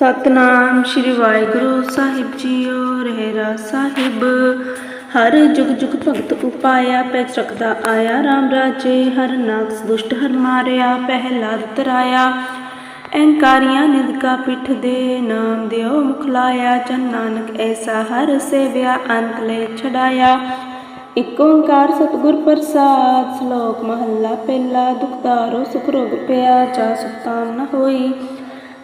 ਸਤਨਾਮ ਸ਼੍ਰੀ ਵਾਹਿਗੁਰੂ ਸਾਹਿਬ ਜੀਓ ਰਹਿਰਾ ਸਾਹਿਬ। ਹਰ ਜੁਗ ਜੁਗ ਭਗਤ ਉਪਾਇਆ ਪੈ ਚਕਦਾ ਆਇਆ RAM ਰਾਜੇ, ਹਰ ਨਾਕਸ ਦੁਸ਼ਟ ਹਰ ਮਾਰਿਆ, ਪਹਿਲਾਦ ਤਰਾਇਆ। ਅਹੰਕਾਰੀਆਂ ਨਿੰਦਕਾ ਪਿੱਠ ਦੇ ਨਾਮ ਦਿਓ, ਮੁਖ ਲਾਇਆ, ਜਨ ਨਾਨਕ ਐਸਾ ਹਰ ਸੇਵਿਆ, ਅੰਤ ਲੈ ਛਡਾਇਆ। ਇਕ ਓੰਕਾਰ ਸਤਿਗੁਰ ਪ੍ਰਸਾਦ, ਸ਼ਲੋਕ ਮਹੱਲਾ ਪਹਿਲਾ ਦੁਖਦਾਰੋ ਸੁਖ ਰੋਗ ਪਿਆ ਚਾ ਸੁਤਾਮ ਨ ਹੋਈ।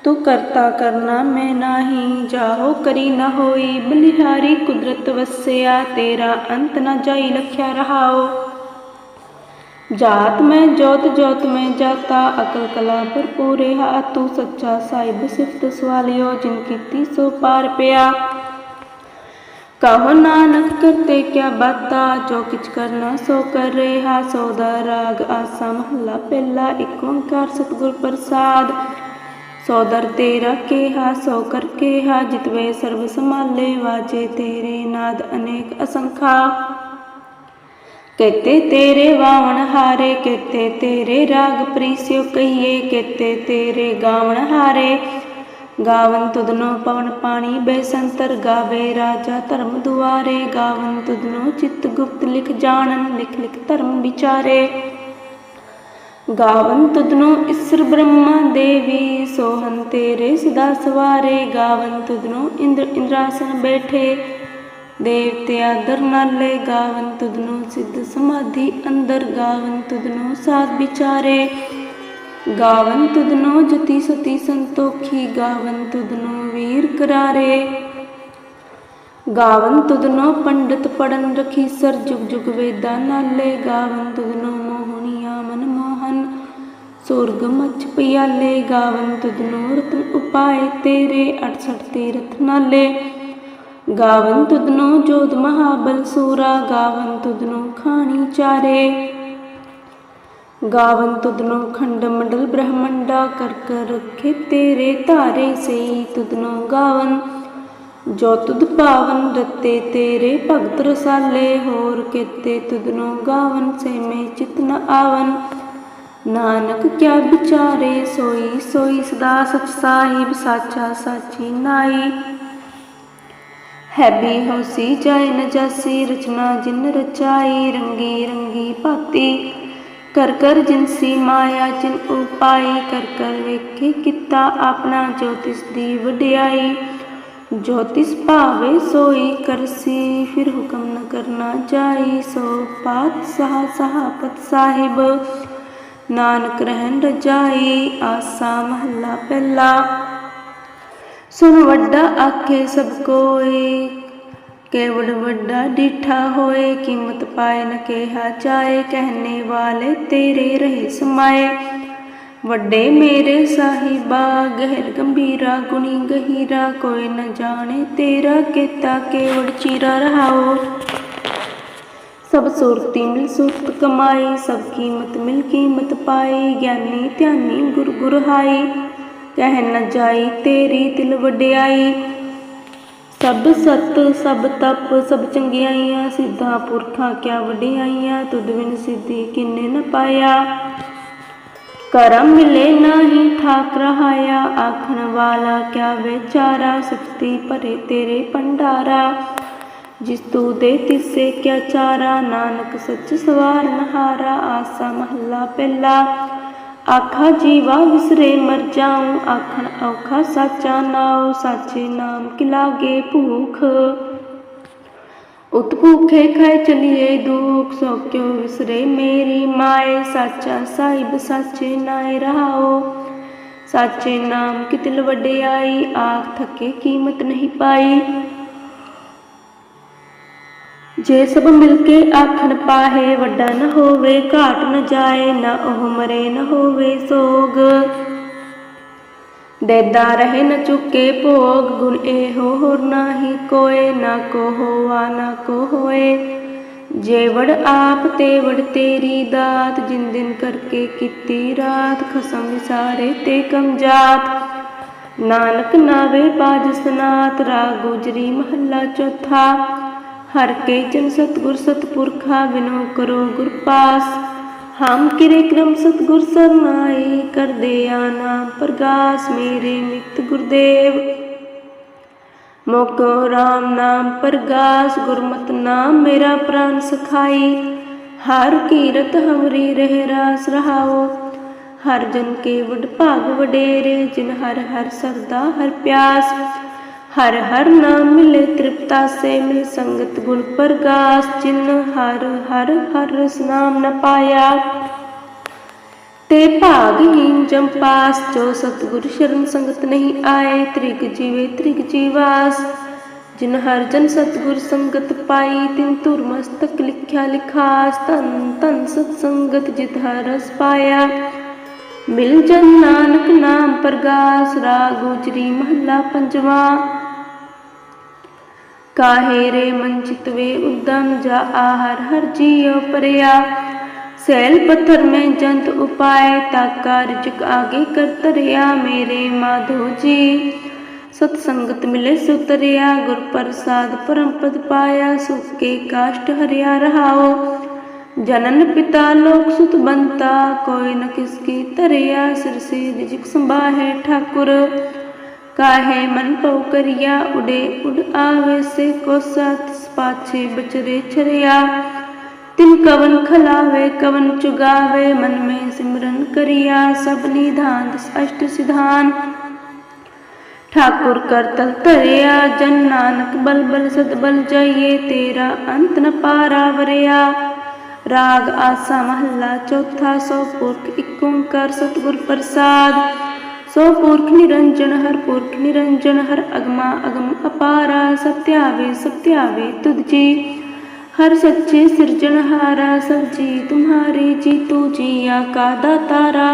ਤੂੰ ਕਰਤਾ ਕਰਨਾ ਮੈਂ ਨਾਹੀ, ਜਾਹੋ ਕਰੀ ਨਾ ਹੋਈ। ਬਲਿਹਾਰੀ ਕੁਦਰਤ ਵਸਿਆ, ਤੇਰਾ ਅੰਤ ਨ ਜਾਈ ਲਖਿਆ ਰਹਾਓ। ਜਾਤ ਮੈਂ, ਜੋਤ ਜੋਤ ਮੈਂ ਜਾਤਾ, ਅਕਲ ਕਲਾ ਭਰਪੂਰ ਹਾ ਤੂੰ ਸੱਚਾ ਸਾਹਿਬ ਸਿਫਤ ਸਵਾਲਿਓ, ਜਿਨ ਕੀਤੀ ਸੋ ਪਾਰ ਪਿਆ। ਕਹੋ ਨਾਨਕ, ਕਰਤੇ ਕਿਆ ਬਾਤਾ, ਜੋ ਕਿਛ ਕਰਨਾ ਸੋ ਕਰ ਰਿਹਾ। ਸੋ ਦਾ ਰਾਗ ਆਸਾ ਮਹੱਲਾ ਪਹਿਲਾ ਏਕ ਓੰਕਾਰ ਸਤਿਗੁਰ ਪ੍ਰਸਾਦ। ਸੋਦਰ ਤੇਰਾ ਕੇਹਾ, ਸੋ ਕਰ ਕੇਹਾ, ਜਿਤਵੇ ਸਰਬ ਸਮਾਲੇ ਵਾਜੇ ਤੇਰੇ ਨਾਦ ਅਨੇਕ ਅਸੰਖਾ। ਕਹਤੇ ਤੇਰੇ ਵਾਵਣ ਹਾਰੇ, ਕਹਤੇ ਤੇਰੇ ਰਾਗ ਪ੍ਰੀਸਿਓ ਕਹੀਏ, ਕਹਤੇ ਤੇਰੇ ਗਾਵਣ ਹਾਰੇ। ਗਾਵਨ ਤੁਧਨੋ ਪਵਨ ਪਾਣੀ, ਬੈਸੰਤਰ ਗਾਵੇ ਰਾਜਾ ਧਰਮ ਦੁਆਰੇ। ਗਾਵਨ ਤੁਧਨੋ ਚਿਤ ਗੁਪਤ ਲਿਖ ਜਾਣਨ, ਲਿਖ ਲਿਖ ਧਰਮ ਵਿਚਾਰੇ। ਗਾਵਨ ਤੁਧਨੋ ਇਸਰ ਬ੍ਰਹਮਾ ਦੇਵੀ, ਸੋਹਨ ਤੇਰੇ ਸਦਾ ਸਵਾਰੇ। ਗਾਵਨ ਤੁਧਨੋ ਇੰਦਰ ਇੰਦਰਾਸਨ ਬੈਠੇ। ਦੇਵਤੇ ਆਦਰ ਨਾਲੇ ਗਾਵਨ ਤੁਧਨੋ ਸਿੱਧ ਸਮਾਧੀ ਅੰਦਰ। ਗਾਵਨ ਤੁਧਨੋ ਸਾਧ ਵਿਚਾਰੇ। ਗਾਵਨ ਤੁਧਨੋ ਜਤੀ ਸਤੀ ਸੰਤੋਖੀ। ਗਾਵਨ ਤੁਧਨੋ ਵੀਰ ਕਰਾਰੇ। ਗਾਵਨ ਤੁਧਨੋ ਪੰਡਤ ਪੜਨ ਰਖੀ ਸਰ ਜੁਗ ਜੁਗ ਵੇਦਾਂ ਨਾਲੇ। ਗਾਵਨ ਤੁਧਨੋ ਮੋਹਣੀਆ ਮਨ ਮੋਹਨ ਸੁਰਗ ਮਚ ਪਿਆਲੇ, ਗਾਵਨ ਤੁਧਨੋ ਰਤਨ ਉਪਾਏ, ਤੇਰੇ 68 ਤੀਰਥ ਨਾਲੇ। ਗਾਵਨ ਤੁਧਨੋ ਜੋਤ ਮਹਾਬਲ ਸੂਰਾ, ਗਾਵਨ ਤੁਧਨੋ ਖਾਣੀ ਚਾਰੇ। ਗਾਵਨ ਤੁਧਨੋ ਖੰਡ ਮੰਡਲ ਬ੍ਰਹਮੰਡਾ ਕਰ ਕਰ ਰੱਖੇ ਤੇਰੇ ਧਾਰੇ ਸਈ ਤੁਧਨੋ ਗਾਵਨ। ਜੋ ਤੁਧ ਪਾਵਨ ਰਤੇ ਤੇਰੇ ਭਗਤ ਰਸਾਲੇ, ਹੋਰ ਕੀਤੇ ਤੁਧਨੋ ਗਾਵਨ ਸੇ ਮੈਂ ਚਿਤ ਨ ਆਵਨ। ਨਾਨਕ ਕਿਆ ਵਿਚਾਰੇ ਸੋਈ ਸੋਈ ਸਦਾ ਸਚ ਸਾਹਿਬ ਸਾਚਾ ਸਾਚੀ ਨਾਈ ਹੈ ਵੀ ਹੋਸੀ ਜਾਏ ਨ ਜਾਸੀ ਰਚਨਾ ਜਿਨ ਰਚਾਈ ਰੰਗੀ ਰੰਗੀ ਭਾਤੀ ਕਰ ਕਰ ਜਿਨਸੀ ਮਾਇਆ ਜਿਨ ਉਪਾਈ ਕਰ ਕਰ ਵੇਖੇ ਕੀਤਾ ਆਪਣਾ ਜੋਤਿਸ ਦੀ ਵਡਿਆਈ ਜੋਤਿਸ ਭਾਵੇ ਸੋਈ ਕਰਸੀ ਫਿਰ ਹੁਕਮ ਨ ਕਰਨਾ ਜਾਈ ਸੋ ਪਾਤ ਸਹਾ ਸਹਾਪਤ ਸਾਹਿਬ ਨਾਨਕ ਰਹਿਣ ਰਜਾਈ, ਆਸਾ ਮਹੱਲਾ ਪਹਿਲਾ। ਸੁਨ ਵੱਡਾ ਆਖੇ ਸਭ ਕੋਏ ਕੇਵੜ ਵੱਡਾ ਡਿਠਾ ਹੋਏ, ਕੀਮਤ ਪਾਏ ਨ ਕਿਹਾ ਜਾਏ, ਕਹਿਨੇ ਵਾਲੇ ਤੇਰੇ ਰਹੇ ਸਮਾਏ। ਵੱਡੇ ਮੇਰੇ ਸਾਹਿਬਾ, ਗਹਿਰ ਗੰਭੀਰਾ, ਗੁਣੀ ਗਹੀਰਾ, ਕੋਈ ਨ ਜਾਣੇ ਤੇਰਾ ਕੀਤਾ ਕੇਵੜ ਚੀਰਾ ਰਹਾਓ। ਸਭ ਸੂਰਤੀ ਮਿਲ ਸੂਰਤ ਕਮਾਈ, ਸਭ ਕੀਮਤ ਮਿਲ ਕੀਮਤ ਪਾਈ, ਗਿਆਨੀ ਧਿਆਨੀ ਗੁਰ ਗੁਰ ਹਾਈ ਕਹਿ ਨ ਜਾਈ ਤੇਰੀ ਤਿਲ ਵਡਿਆਈ। ਸਭ ਸਤ, ਸਭ ਤਪ, ਸਭ ਚੰਗਿਆਈਆਂ, ਸਿੱਧਾ ਪੁਰਖਾਂ ਕਿਆ ਵਡਿਆਈਆਂ, ਤੁਧ ਬਿਨ ਸਿੱਧੀ ਕਿੰਨੇ ਨ ਪਾਇਆ। ਕਰਮ ਮਿਲੇ ਨਾਹੀ ਠਾਕ ਰਹਾਇਆ, ਆਖਣ ਵਾਲਾ ਕਿਆ ਵਿਚਾਰਾ, ਸੁਖਤੀ ਭਰੇ ਤੇਰੇ ਭੰਡਾਰਾ। जिस तू दे तिससे क्या चारा, नानक सच सवार नहारा, आसा महला पहला आखा जीवा विसरे मर जाऊ आखन औखा साचा नाओ, साचे नाम कि लागे भूख। उत भूखे खाए चलिए दुख, सो क्यों विसरे मेरी माए? साचा साहिब साचे नाए रहाओ। साचे नाम कि तिल वडे आई, आख थके कीमत नहीं पाई। ਜੇ ਸਭ ਮਿਲ ਕੇ ਆਖਣ ਪਾਹੇ, ਵੱਡਾ ਨ ਹੋਵੇ, ਘਾਟ ਨਾ ਜਾਏ, ਨਾ ਉਹ ਮਰੇ, ਨਾ ਹੋਵੇ ਸੋਗ। ਦੇਦਾ ਰਹੇ ਨ ਚੁੱਕੇ ਭੋਗ, ਗੁਣ ਇਹੋ ਹੋਰ ਨਾਹੀ ਕੋਏ, ਨਾ ਕੋ ਹੋਆ, ਨਾ ਕੋ ਹੋਏ। ਜੇ ਵੜ ਆਪ ਤੇ ਵੜ ਤੇਰੀ ਦਾਤ, ਜਿਨ ਦਿਨ ਕਰਕੇ ਕੀਤੀ ਰਾਤ, ਖਸਮ ਸਾਰੇ ਤੇ ਕਮਜ਼ਾਤ ਨਾਨਕ ਨਾਵੇ ਬਾਜ ਸਨਾਤ, ਰਾਗ ਗੁਜਰੀ ਮਹੱਲਾ ਚੌਥਾ। हर के जन सतगुर सतपुरखा बिनो करो गुर पास। हम किरे क्रम सतगुर सरनाई कर दे आना प्रगास मेरे नित गुरुदेव। मोको राम नाम प्रगास, गुरमत नाम मेरा प्राण सखाई हर कीरत हमरी रह रास रहाओ। हर जन के वड भाग वडेरे, जिन हर हर सरदा हर प्यास। हर हर नाम मिले तृप्ता से मिल संगत गुण प्रकाश चिन्ह हर हर हर नाम न पाया। ते भागहीन जम्पास जो सतगुरु शरण संगत नहीं आए, त्रिग जीवे त्रिग जीवास। जिन हर जन सतगुर संगत पाई, तिन तुर मस्तक लिख्या लिखास। तन तन सत्संगत जित हरस पाया। मिल जन नानक नाम प्रगास, राग गुजरी महला पंजवा। काहे रे मंचितवे उद्दम जा आहार, हर जियो प्रया। सैल पत्थर में जंत उपाय ताका रिजक आगे करतरिया मेरे माधो जी सत्संगत मिले सुतरिया, गुर प्रसाद परम पद पाया, सुख के काष्ट हरिया रहाओ। जनन पिता लोक सुत बनता, कोई न किसकी तरिया, सिर से रिजक संभाहे ठाकुर। काहे मन पौकरिया उड़े उड़ आवे से को साथ पाछे बचरे छरिया। तिन कवन खलावे, कवन चुगावे, मन में सिमरन करिया सब निधान अष्ट सिधान। ठाकुर कर तल तरिया, जन नानक बल बल सद बल जाइए, तेरा अंत न पारा वरिया। राग आसा महला चौथा सौ पुरख इकोकार सतगुर प्रसाद। स्वपूर्ख निरंजन हर पूर्ख निरंजन हर अगमा अगम अपारा सत्यावे सत्यावे तुझे हर सच्चे सृजन हारा सब जी, तुम्हारे जी या का दातारा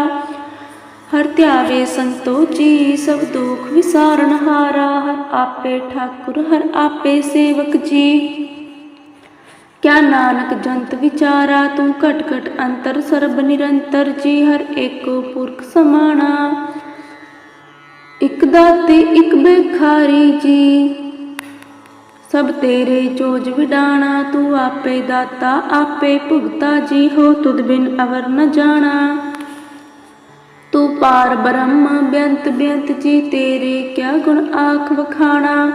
हर त्यावे संतो जी, सब दुख विसारण हारा। हर आपे ठाकुर, हर आपे सेवक जी। क्या नानक जंत विचारा, तू घट घट अंतर सर्व निरंतर जी। हर एको पुरख समाना ਦਾਤੇ ਇਕ ਬੇਖਾਰੀ ਜੀ। ਸਭ ਤੇਰੇ ਚੋਜ ਵਿਡਾਣਾ, ਤੂੰ ਆਪੇ ਦਾਤਾ, ਆਪੇ ਭੁਗਤਾ ਜੀ, ਹੋ ਤੁਧ ਬਿਨ ਅਵਰ ਨ ਜਾਣਾ। ਤੂੰ ਪਾਰ ਬ੍ਰਹਮ, ਬੇਅੰਤ ਬੇਅੰਤ ਜੀ, ਤੇਰੇ ਕਿਆ ਗੁਣ ਆਖ ਵਖਾਣਾ।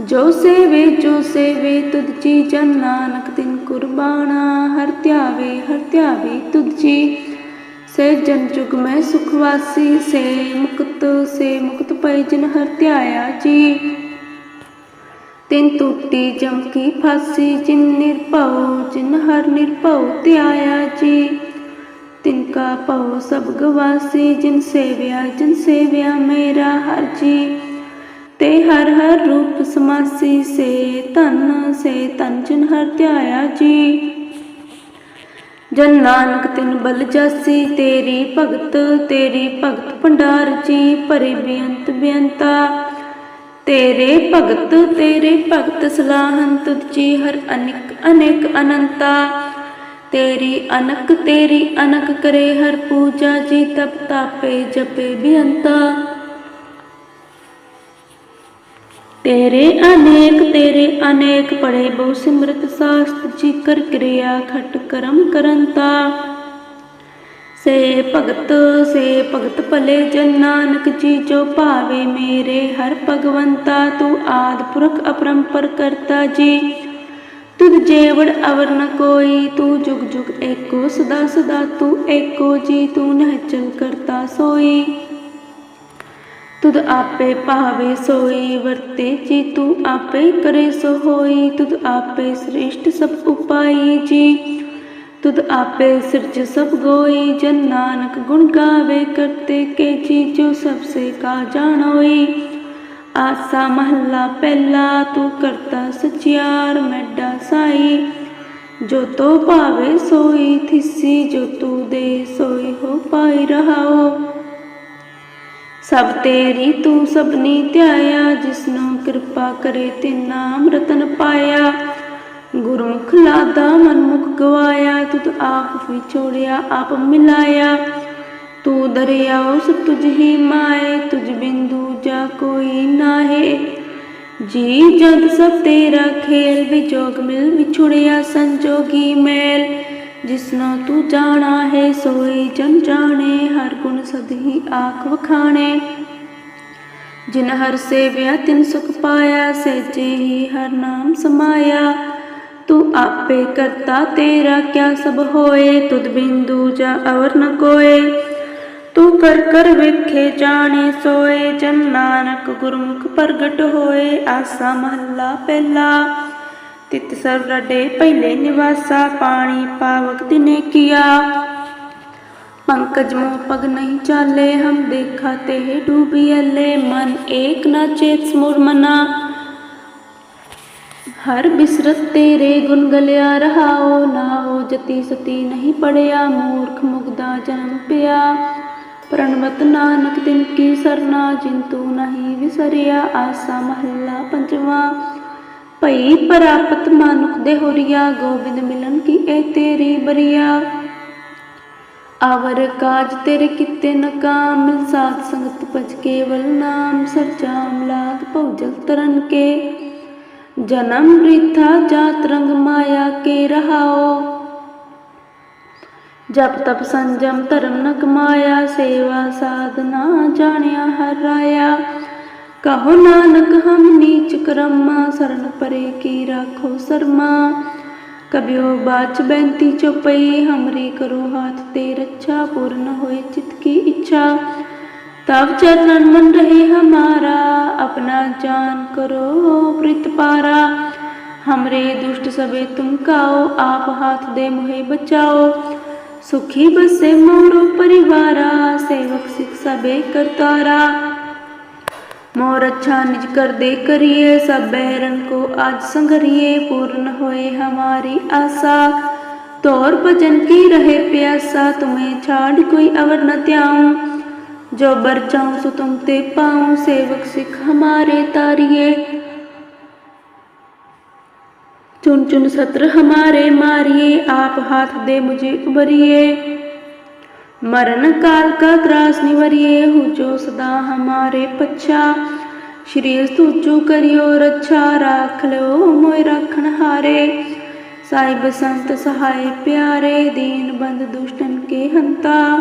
ਜੋ ਸੇਵੇ ਜੋ ਸੇਵੇ, ਤੁਧ ਜੀ ਜਨ ਨਾਨਕ ਤਿਨ ਕੁਰਬਾਨਾ ਹਰ ਧਿਆਵੇ ਹਰ ਧਿਆਵੇ ਤੁਧ ਜੀ। ਸੇ ਜਨ ਜੁਗ ਮੈਂ ਸੁਖਵਾਸੀ ਸੇ ਮੁਕਤ ਸੇ ਮੁਕਤ ਪੈ ਜਿਨ ਹਰ ਧਿਆਇਆ ਜੀ। ਤਿਨ ਟੂਟੀ ਜਮਕੀ ਫਾਸੀ, ਜਿਨ ਨਿਰਭਉ, ਜਿਨ ਹਰ ਨਿਰਭਉ ਧਿਆਇਆ ਜੀ। ਤਿਨ ਕਾ ਭਉ ਸਭ ਗਵਾਸੀ, ਜਿਨ ਸੇਵਿਆ ਜਿਨ ਸੇਵਿਆ ਮੇਰਾ ਹਰ ਜੀ। ਤੇ ਹਰ ਹਰ ਰੂਪ ਸਮਾਸੀ, ਸੇ ਧਨ ਸੇ ਧਨ ਜਿਨ ਹਰ ਧਿਆਇਆ ਜੀ। ਜਨ ਨਾਨਕ ਤਿਨ ਬਲ ਜਾਸੀ, ਤੇਰੀ ਭਗਤ ਤੇਰੀ ਭਗਤ ਭੰਡਾਰ ਜੀ, ਭਰੇ ਬੇਅੰਤ ਬੇਅੰਤਾ। ਤੇਰੇ ਭਗਤ ਤੇਰੇ ਭਗਤ ਸਲਾਹਨ, ਤੁਧ ਜੀ ਹਰ ਅਨੇਕ ਅਨੇਕ ਅਨੰਤਾ। ਤੇਰੀ ਅਨਕ ਤੇਰੀ ਅਨਕ ਕਰੇ ਹਰ ਪੂਜਾ ਜੀ, ਤਪ ਤਾਪੇ ਜਪੇ ਬੇਅੰਤਾ। ਤੇਰੇ ਅਨੇਕ ਤੇਰੇ ਅਨੇਕ ਪੜੇ ਬਹੁ ਸਿਮਰਤ ਸਾਸਤ ਜੀ ਕਰ ਕਿਰਿਆ ਖਟ ਕਰਮ ਕਰੰਤਾ। ਸੇ ਭਗਤ ਸੇ ਭਗਤ ਭਲੇ ਜਨ ਨਾਨਕ, ਜੀ ਜੋ ਭਾਵੇ ਮੇਰੇ ਹਰ ਭਗਵੰਤਾ, ਤੂੰ ਆਦ ਪੁਰਖ ਅਪਰੰਪਰ ਕਰਤਾ ਜੀ। ਤੁਧ ਜੇਵੜ ਅਵਰ ਨ ਕੋਈ, ਤੂੰ ਜੁਗ ਜੁਗ ਏਕੋ ਸਦਾ ਸਦਾ, ਤੂੰ ਏਕੋ ਜੀ, ਤੂੰ ਨਹਿਚਲ ਕਰਤਾ ਸੋਈ। ਤੁਧ ਆਪੇ ਭਾਵੇ ਸੋਈ ਵਰਤੇ ਜੀ, ਤੂੰ ਆਪੇ ਕਰੇ ਸੋ ਹੋਈ ਤੁਧ ਆਪੇ ਸ੍ਰੇਸ਼ਟ ਸਭ ਉਪਾਈ ਜੀ। ਤੁਧ ਆਪੇ ਸਿਰਜ ਸਭ ਗੋਈ, ਜਨ ਨਾਨਕ ਗੁਣ ਗਾਵੇ ਕਰਤੇ ਕੇ ਜੀ, ਜੋ ਸਭ ਸੇ ਕਾ ਜਾਣੋਈ ਆਸਾ ਮਹੱਲਾ ਪਹਿਲਾ, ਤੂੰ ਕਰਤਾ ਸਚਿਆਰ ਮੈਡਾ ਸਾਈ। ਜੋ ਤੋ ਭਾਵੇ ਸੋਈ, ਥਿਸੀ ਜੋ ਤੂੰ ਦੇ ਸੋਈ, ਹੋ ਪਾਈ ਰਹਾਓ। ਸਭ ਤੇਰੀ ਤੂੰ ਸਭਨੀ ਧਿਆਇਆ ਜਿਸਨੂੰ ਕਿਰਪਾ ਕਰੇ ਤੇ ਨਾਮ ਰਤਨ ਪਾਇਆ ਗੁਰਮੁਖ ਲਾਦਾ ਮਨਮੁਖ ਗਵਾਇਆ ਤੁਧ ਆਪ ਵਿਛੋੜਿਆ ਆਪ ਮਿਲਾਇਆ ਤੂੰ ਦਰਿਆਉ ਤੁਝ ਹੀ ਮਾਏ ਤੁਝ ਬਿੰਦੂ ਜਾ ਕੋਈ ਨਾਹੇ ਜੀ ਜਦ ਸਭ ਤੇਰਾ ਖੇਲ ਵਿਜੋਗ ਮਿਲ ਵਿਛੁੜਿਆ ਸੰਜੋਗੀ ਮੈਲ ਜਿਸਨੋ ਤੂੰ ਜਾਣਾ ਹੈ ਸੋਈ ਜਨ ਜਾਣੇ, ਹਰ ਗੁਣ ਸਦਹੀ ਆਖ ਵਖਾਣੇ। ਜਿਨ ਹਰ ਸੇਵਿਆ ਤਿਨ ਸੁਖ ਪਾਇਆ ਸਹਿਜੇ ਹੀ ਹਰ ਨਾਮ ਸਮਾਇਆ। ਤੂੰ ਆਪੇ ਕਰਤਾ ਤੇਰਾ, ਕਿਆ ਸਭ ਹੋਏ? ਤੁਧ ਬਿੰਦੂ ਜਾ ਅਵਰ ਨ ਕੋਏ। ਤੂੰ ਕਰ ਕਰ ਵੇਖੇ ਜਾਣੇ ਸੋਏ। ਜਨ ਨਾਨਕ ਗੁਰਮੁਖ ਪ੍ਰਗਟ ਹੋਏ, ਆਸਾ ਮਹੱਲਾ ਪਹਿਲਾ। तित सर्व रडे पहले निवासा पानी पावक दिने किया पंकज मो पग नहीं चाले हम देखाते डूबी अले मन एक ना चेत स्मूर मना हर बिसरत तेरे गुन गलिया रहा हो ना हो जति सती नहीं पड़या मूर्ख मुग्धा जन्म पिया प्रणवत नानक दिन की सरना जिंतु नहीं विसरिया आसा महला पंचवा ਭਈ ਪ੍ਰਾਪਤ ਮਾਨੁਖ ਦੇ ਹੋਰੀਆ, ਗੋਬਿੰਦ ਮਿਲਨ ਕੀ ਇਹ ਤੇਰੀ ਬਰੀਆ? ਆਵਰ ਕਾਜ ਤੇਰੇ ਕਿਤੇ ਨਕਾਮ, ਮਿਲ ਸਾਧ ਸੰਗਤ ਪਜ ਕੇਵਲ ਨਾਮ ਸਰਜਾਮ ਲਾਗ ਭਉਜਲ ਤਰਨ ਕੇ। ਜਨਮ ਰਿਥਾ ਜਾਤ ਰੰਗ ਮਾਇਆ ਕੇ ਰਹਾਓ। ਜਪ ਤਪ ਸੰਜਮ ਧਰਮ ਨ ਕਮਾਇਆ ਸੇਵਾ ਸਾਧਨਾ ਜਾਣਿਆ ਹਰ ਰਾਇਆ। कहो नानक, हम नीच करमा शरण परे की राखो शर्मा। कभ्यो बाच बैंती चौपई, हमरी करो हाथ ते रक्षा पूर्ण होए चित की इच्छा। तब चरण मन रहे हमारा, अपना जान करो प्रीत पारा। हमरे दुष्ट सबे तुम काओ, आप हाथ दे मुहे बचाओ। सुखी बसे मोरो परिवारा, सेवक सिख सबे करतारा। मोर अच्छा निज कर दे करिए, सब बहरन को आज संगरिए, पूर्ण होए हमारी आशा। तौर भजन की रहे प्यासा, तुम्हें छाड़ कोई अवर न त्याऊं। जो बर चाहूँ सो तुम ते पाऊँ, सेवक सिख हमारे तारिए। चुन चुन सत्र हमारे मारिए, आप हाथ दे मुझे उबरिए मरण काल का त्रास निवरिए हो जो सदा हमारे पच्छा। श्री तुझू करियो, रक्षा राख लो मोय रखन हारे। साहिब संत सहाय प्यारे, दीन बंद दुष्टन के हंता।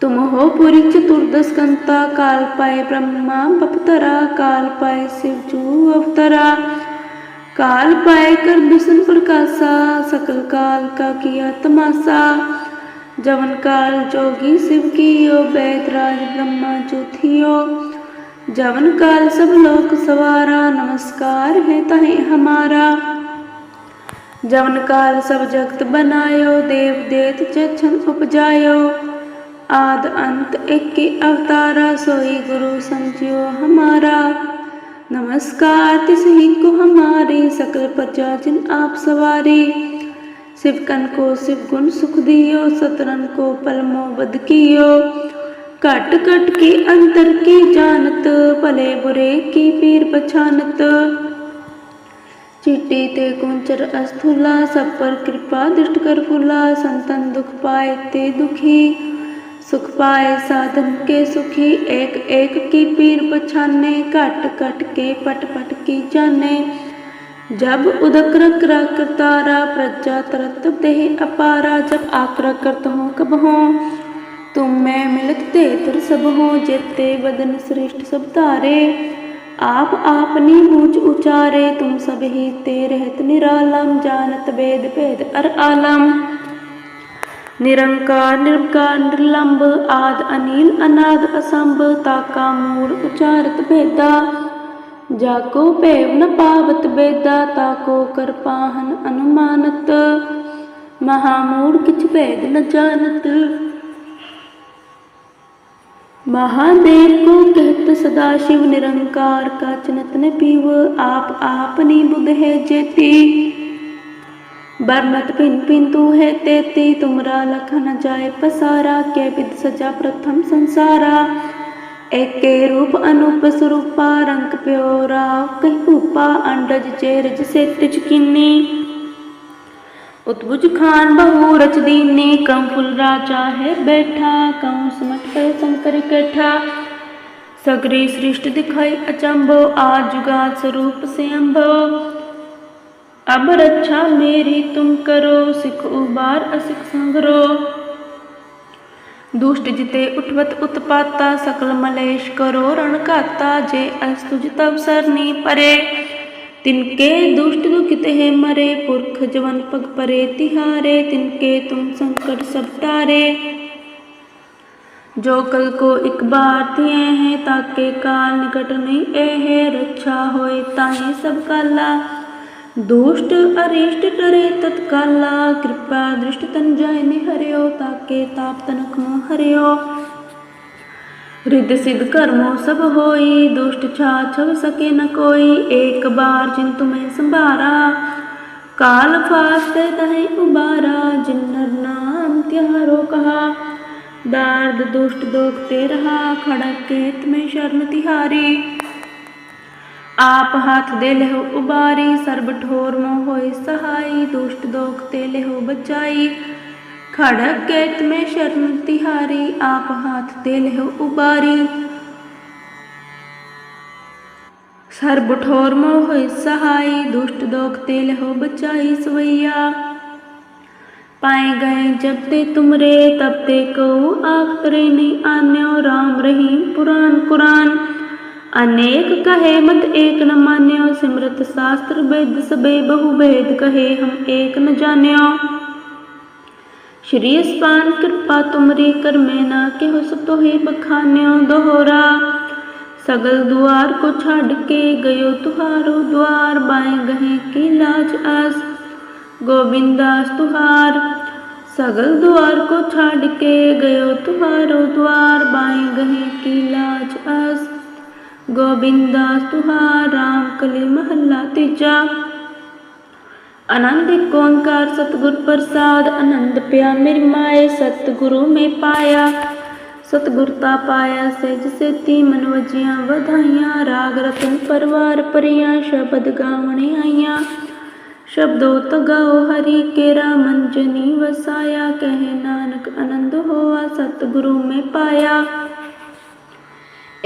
तुम हो पुरी चतुर्दश कंता, काल पाए ब्रह्मा बपतरा, काल पाए शिव शिवजू अवतरा। काल पाए कर विष्णु प्रकाशा, सकल काल का किया तमाशा। जवन काल जोगी शिव कियो बैतराज ब्रह्मा ज्योतियो जवन काल सब लोक सवारा, नमस्कार है तहे हमारा। जवन काल सब जगत बनायो, देव देत जछन उपजायो। आद अंत एक अवतारा, सोई गुरु समझियो हमारा। नमस्कार तिस ही को हमारी, सकल प्रजा जिन आप सवारी। शिवकन को शिव गुण सुख दियो, सतरन को पलमो बद कियो। कट कट के अंतर की जानत, भले बुरे की पीर पछानत। चिट्टी ते कुंचर अस्थूला, सब पर कृपा दृष्ट कर फूला। संतन दुख पाए ते दुखी, सुख पाए साधन के सुखी। एक एक की पीर पछाने कट कट के पट पट की जाने। जब उदक रक रक तारा प्रजा तरत देह अपारा जब आकर करत हो कब हो तुम मैं मिलत ते तुर सब हो जेते बदन श्रेष्ठ सब तारे आप आपनी बूझ उचारे तुम सब ही ते रहत निरालम जानत वेद भेद अर आलम निरंकार निर्कार निर्लंब आद अनिल अनाद असंभ ताका मूल उचारत भेदा जाको पेव न पावत बेदा ताको कर पाहन अनुमानत महामूढ़ किछ भेद न जानत महादेव को कहत सदा शिव निरंकार का चनत न पीव आप आपनी बुध है जेती बरमत पिन पिन तू है तेती तुमरा लख न जाए पसारा के विद सजा प्रथम संसारा एके रूप अनूप स्वरूपा रंग प्योरा कहीं भूपा अंडज चेरज से तिज किन्नी। उत्बुज खान बहु रच दीनी कम फुल राजा है बैठा, कम समट पे शंकर कैठा। सगरी सृष्टि दिखाई अचंभो, आज जुगात स्वरूप से अम्भो अब रक्षा मेरी तुम करो, सिख उबार, असिख संग्रो दुष्ट जिते उठवत उत्पाता, सकल मलेश करो, रण घाता जे अस तुझ तब सरनी परे। तिनके दुष्ट दुखित है मरे, पुरख जवन पग परे तिहारे, तिनके तुम संकट सब टारे। जो कल को एक बार थिए हैं, ताके काल निकट नहीं ए है, रक्षा होए ताहे सब काला। दुष्ट अरिष्ट डरे तत्काला, कृपा दृष्ट तन जाय ने हरियो ताके ताप तनक हरियो। रिद्ध सिद्ध कर्मो सब होई, दुष्ट छा छव सके न कोई, एक बार जिन तुम्हें संभारा, काल फास्ते तहे उबारा, जिन नर नाम त्यारो कहा। दार्द दुष्ट दोखते रहा, खड़क केत में शर्म तिहारी। आप हाथ दे लेहो उबारी, सर्ब ठोर मोह होए सहाई, दुष्ट दोखते लेहो बचाई। खड़ग गैत में शरण तिहारी, आप हाथ दे लेहो उबारी। सर बुठोर मोह सहाई, दुष्ट दोख ते लेहो बचाई सवैया। पाए गए जब ते तुमरे, तब ते कऊ आख करे नहीं आन्यो, राम रहीम पुराण कुरान। अनेक कहे मत एक न मान्यो सिमृत शास्त्र वेद सबे बहु भेद कहे हम एक न जान्यो। श्री स्पान कृपा तुमरी कर में ना के हो सब तो ही बखान्यो दोहरा। सगल द्वार को छाड़ के गयो तुहारो द्वार, बाएँ गहे की लाज आस, गोविंदास तुहार। सगल द्वार को छाड़ के गयो तुहारो द्वार, बाएँ गहे की लाज आस ਗੋਬਿੰਦਾਸ ਤੁਹਾਰ RAM ਕਲੀ ਮਹੱਲਾ ਤੀਜਾ। ਆਨੰਦ ਇੱਕ ਓੰਕਾਰ, ਸਤਿਗੁਰ ਪ੍ਰਸਾਦ। ਆਨੰਦ ਪਿਆ ਮੇਰੀ ਮਾਏ, ਸਤਿਗੁਰੂ ਮੈਂ ਪਾਇਆ। ਸਤਿਗੁਰ ਤਾ ਪਾਇਆ, ਸਹਿਜ ਸੇਤੀ ਮਨ ਵਜੀਆਂ ਵਧਾਈਆਂ। ਰਾਗ ਰਤਨ ਪਰਵਾਰ ਪਰਿਆ ਸ਼ਬਦ ਗਾਵਣੇ ਆਈਆਂ। ਸ਼ਬਦੋ ਤਗਾਓ ਹਰੀ ਕੇਰਾ ਮਨ ਜਨੀ ਵਸਾਇਆ। ਕਹਿ ਨਾਨਕ ਆਨੰਦ ਹੋਆ, ਸਤਿਗੁਰੂ ਮੈਂ ਪਾਇਆ।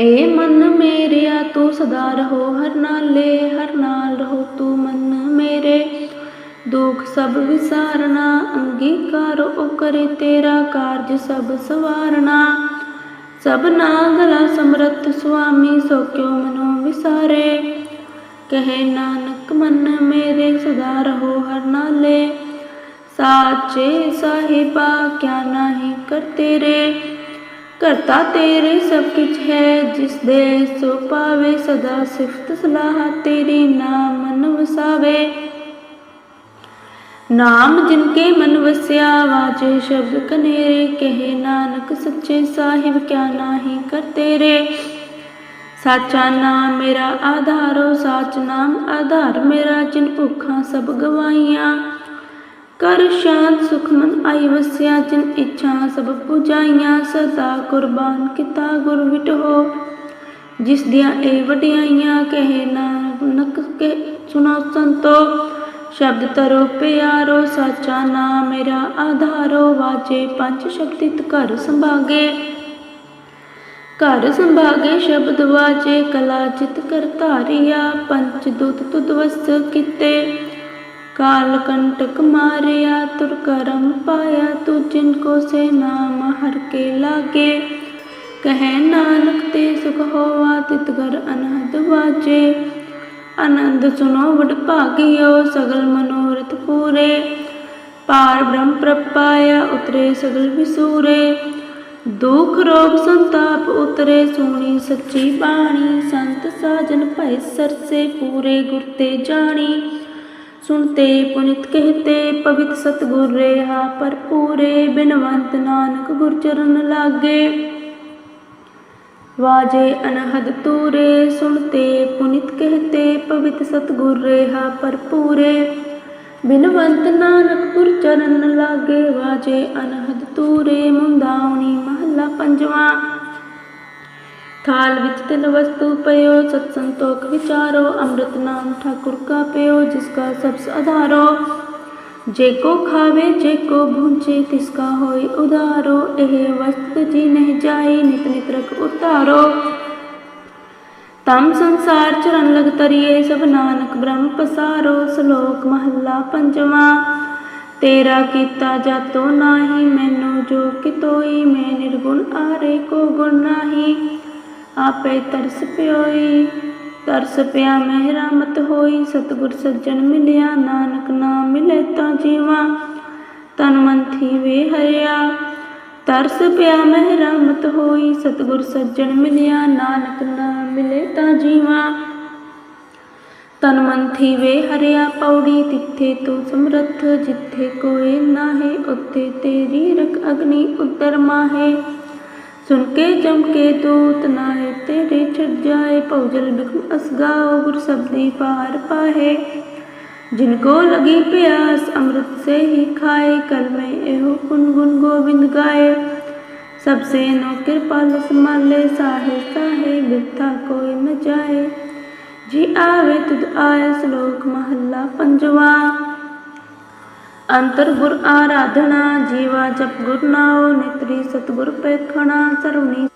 ਏ ਮਨ ਮੇਰਿਆ ਤੂੰ ਸਦਾ ਰਹੋ, ਹਰ ਨਾਲੇ, ਹਰ ਨਾਲ ਰਹੋ ਤੂੰ ਮਨ ਮੇਰੇ। ਦੁਖ ਸਭ ਵਿਸਾਰਨਾ, ਅੰਗੀਕਾਰ ਉਹ ਕਰੇ ਤੇਰਾ ਕਾਰਜ ਸਭ ਸਵਾਰਨਾ। ਸਭ ਨਾ ਗਲਾ ਸਮਰਤ ਸੁਆਮੀ, ਸੋ ਕਿਉ ਮਨੋ ਵਿਸਾਰੇ? ਕਹੇ ਨਾਨਕ, ਮਨ ਮੇਰੇ ਸਦਾ ਰਹੋ, ਹਰ ਨਾਲੇ। ਸਾਚੇ ਸਾਹਿਬਾ, ਕਿਆ ਨਾਹੀ ਕਰਤੇ ਰੇ करता तेरे सब कुछ है। जिस दे सो पावे, सदा सिफत सलाह तेरी नाम मन वसावे। नाम जिनके मन वस्या वाजे शब्द कनेरे, कहे नानक सच्चे साहिब, क्या नाही करते रे साचा नाम मेरा आधारो साच नाम आधार मेरा, जिन भुखा सब गवाइया। ਕਰ ਸ਼ਾਂਤ ਸੁਖਮਨ ਆਈ ਵਸਿਆ ਜਿਨ ਇੱਛਾ ਸਭ ਪੁਜਾਈਆਂ, ਸਦਾ ਕੁਰਬਾਨ ਕੀਤਾ ਗੁਰ ਵਿਟਹੋ। ਜਿਸ ਦੀਆਂ ਇਹ ਵਡਿਆਈਆਂ ਕਹੇ ਨਾਨਕ ਕੇ ਸੁਨਾ ਸੰਤੋ। ਸ਼ਬਦ ਤਰੋ ਪਿਆਰੋ, ਸਾਚਾ ਨਾ ਮੇਰਾ ਆਧਾਰੋ, ਵਾਜੇ ਪੰਜ ਸ਼ਬਦਿਤ ਘਰ ਸੰਭਾਗੇ। ਘਰ ਸੰਭਾਗੇ ਸ਼ਬਦ ਵਾਜੇ, ਕਲਾ ਚਿਤ ਕਰ ਧਾਰਿਆ ਪੰਚ ਦੁਤ ਤੁਦਵਸ ਕੀਤੇ। काल कंटक मारिया तुर करम पाया तू जिनको से नाम हर के लागे कहे नानक ते सुख होवा तित घर अनहद वाजे आनंद सुनो वड भागियो सगल मनोरथ पूरे पार ब्रह्म प्रपाया उतरे सगल विसूरे दुख रोग संताप उतरे सुनी सच्ची बाणी संत साजन भय सरसे पूरे गुरते जानी सुनते पुनित कहते पवित्र सतगुर रेहा पर पूरे बिनवंत नानक गुरचरण लागे वाजे अनहद तूरे सुनते पुनित कहते पवित्र सतगुर रेहा पर पूरे बिनवंत नानक पुर चरण लागे वाजे अनहद तूरे मुंदावनी महला पंजवा थाल विच तिन वस्तु पयो सत्संतोक विचारो, अमृत नाम ठाकुर का पयो, जिसका सबस आधारो जेको खावे जेको भूंजे तिसका होय उदारो एह वस्त जी नहीं जाई, नित नित रख उतारो। तम संसार चरण लग तरिए सब नानक ब्रह्म पसारो। श्लोक महला पंचवा तेरा किता जा तो नाही, मैनू जो कितोई, मैं निर्गुण आरे को गुण नाही। आपे तरस प्योई, तरस पिया मेहरा मत होई, सतगुर सज्जन मिलिया, नानक नाम मिले तो जीवा। तन मन थी वे हरिया, तरस पिया मेहरा मत होई, सतगुर सज्जन मिलिया, नानक नाम मिले तो जीवा। तन मन थी वे हरिया, पौड़ी तिथे तो तू समृथ जिथे कोई नाहे है उथे तेरी रख अग्नि उत्तर माहे। सुन के जम के दूत नाहे, तेरे छट जाए, पौजल बिकम असगाओ गुरसब्दी पार पाहे। जिनको लगी प्यास, अमृत से ही खाए, कल में एहो गुन गुन गोविंद गाए। सबसे नो कृपाल संभाले साहे साहे, बिरथा कोई न जाए। जी आवे तुझ आए श्लोक महल्ला पंजवा। अंतर्गुर आराधना जीवा जप गुरनाओ नेत्री सतगुर पैखणा सरुणी